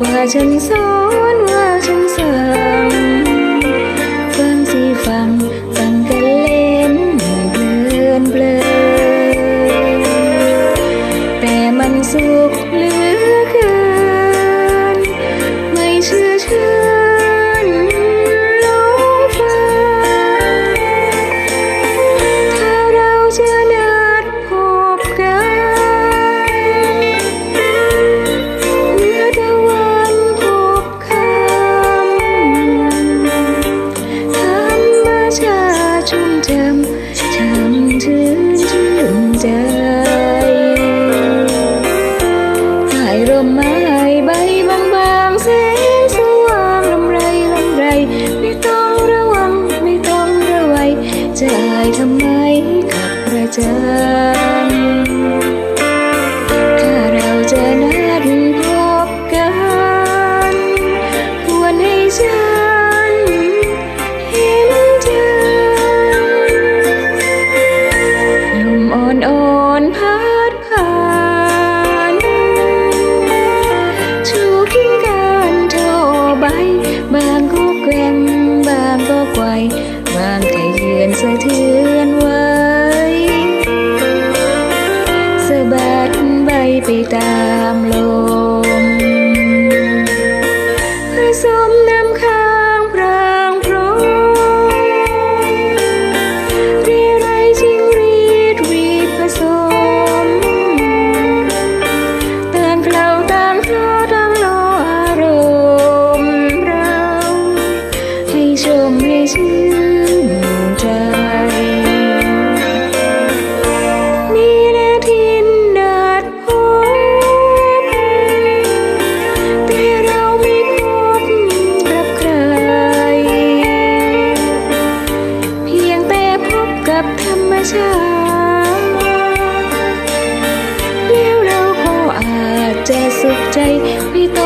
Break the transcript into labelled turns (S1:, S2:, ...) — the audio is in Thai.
S1: ว่าฉันสอนว่าฉันสั่งฟังสิฟังฟังกันเล่นเพลินเพลินแต่มันสุขเหลือเกิน หใจายลมไม้ใบบางบางแสงสว่ลำไรลำไร ไม่ต้องระวังไม่ต้องระวัยจ่ายทำไมกับกระจาย บัดใบไปตามลม ช้าแล้วเราก็อาจจะสุขใจไม่ต้อง